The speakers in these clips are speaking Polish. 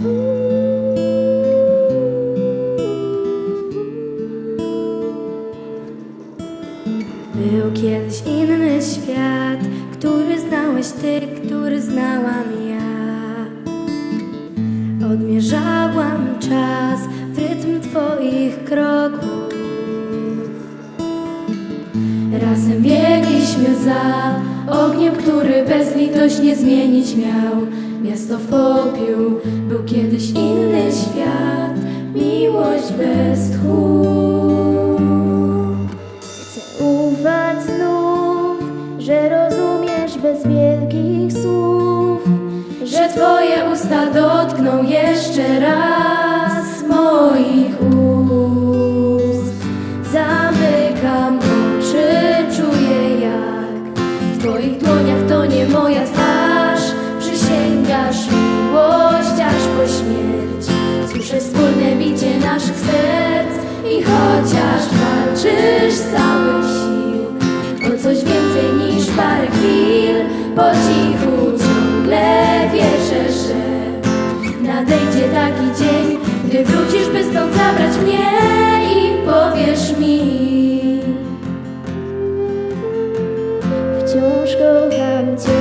Był kiedyś inny świat, który znałeś ty, który znałam ja. Odmierzałam czas w rytm twoich kroków. Razem biegliśmy za ogniem, który bezlitośnie zmienić miał miasto w popiół. Był kiedyś inny świat, miłość bez tchu. Chcę ufać znów, że rozumiesz bez wielkich słów. Że twoje usta dotkną jeszcze raz i chociaż walczysz z całych sił o coś więcej niż parę chwil, po cichu ciągle wierzę, że nadejdzie taki dzień, gdy wrócisz, by stąd zabrać mnie i powiesz mi. Wciąż kocham Cię.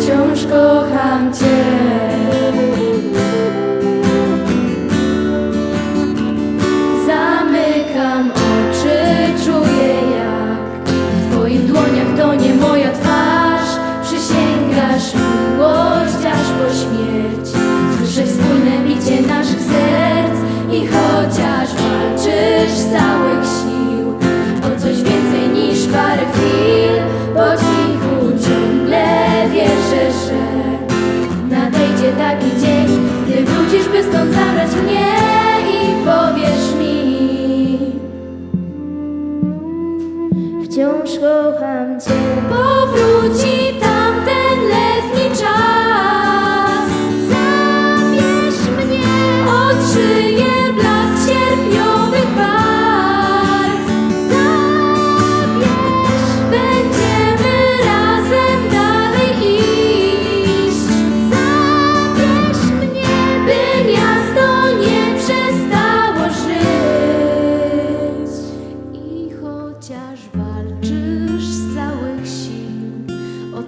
Wciąż kocham Cię. Zabrać mnie i powiesz mi. Wciąż kocham Cię. Powróci